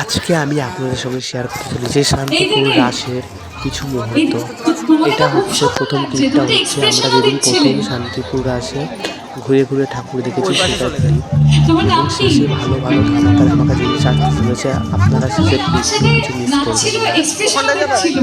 আজকে আমি আপনাদের সঙ্গে শেয়ার করতে চলেছি শান্তিপুর রাসের কিছু মুহূর্ত। এটা হচ্ছে প্রথম ক্লিপটা হচ্ছে আমরা যেদিন প্রথম শান্তিপুর রাসে ঘুরে ঘুরে ঠাকুর দেখেছি সেটা ক্লিপ এবং শেষে ভালো ভালো ধামাকা ধামাকা জিনিস আসতে চলেছে আপনারা শেষের আমার কিছু মিস নাচ করবেন। ছিল না। এক্সপ্রেশন ছিল?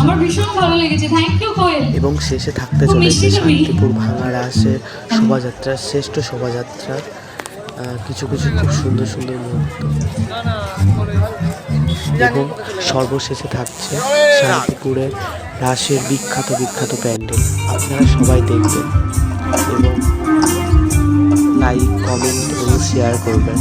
আমার ভীষণ ভালো লেগেছে। Thank you Koel. এবং শেষে থাকতে চলেছে। শান্তিপুর ভাঙা রাসের শোভাযাত্রা শ্রেষ্ঠ শোভাযাত্রা কিছু কিছু খুব সুন্দর সুন্দর মুহূর্ত। এবং সর্বশেষে থাকছে শান্তিপুরের রাসের বিখ্যাত বিখ্যাত প্যান্ডেল। আপনারা সবাই দেখবেন এবং লাইক, কমেন্ট এবং শেয়ার করবেন।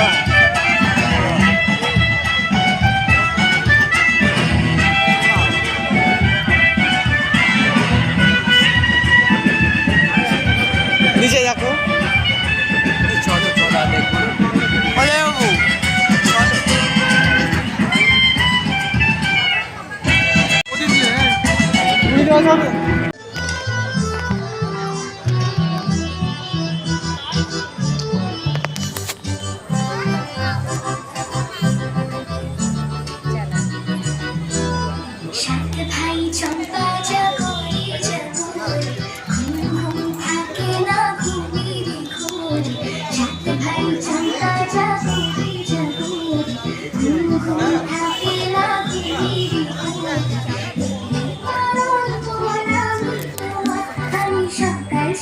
All right.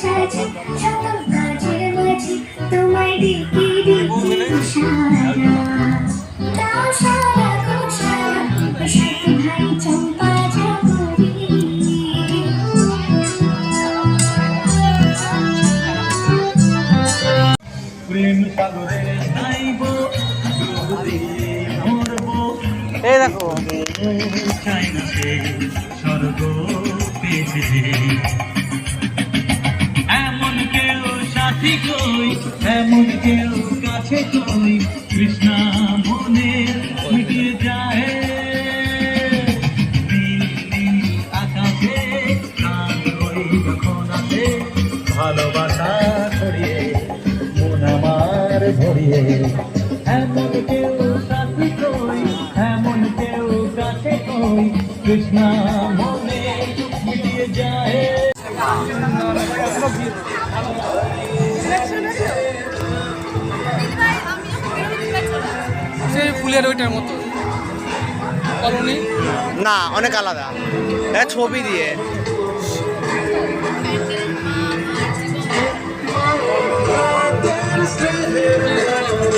সাজে শত কাজের মাঝে তোমায় ডেকে ডেকে সারা তাও সারা গো সারা ভাই চম্পা এই দেখো। স্বর্গ পেয়েছে। এমন কেউ সাথী কই এমন কেউ কাছে কই কৃষ্ণা মনে মিটিয়ে যায়। সেই ফুলের ওইটার মতো। কলোনি? না অনেক আলাদা। এটা ছবি দিয়ে।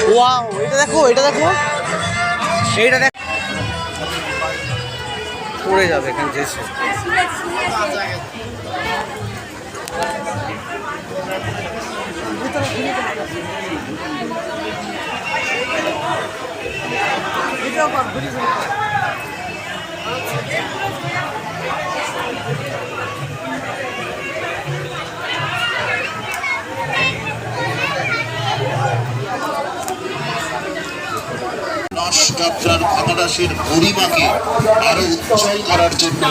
ওয়াও এটা দেখো এটা দেখো। এইটা দেখো পড়ে যাবে এখানে যাত্রার ক্ষমতাসের গরিমাকে আরও উজ্জ্বল করার জন্য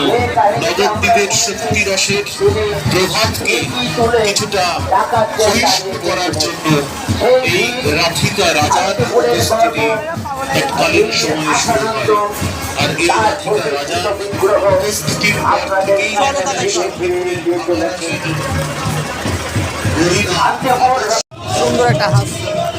নবদ্বীপের শক্তি রসের প্রভাতকে কিছুটা ক্ষয়িষ্ণু করার জন্য এই রাধিকা রাজার উপস্থিতি তৎকালীন সময়ে শুরু হয়। আর এই রাধিকা রাজার উপস্থিতির পর থেকেই সুন্দর একটা হাস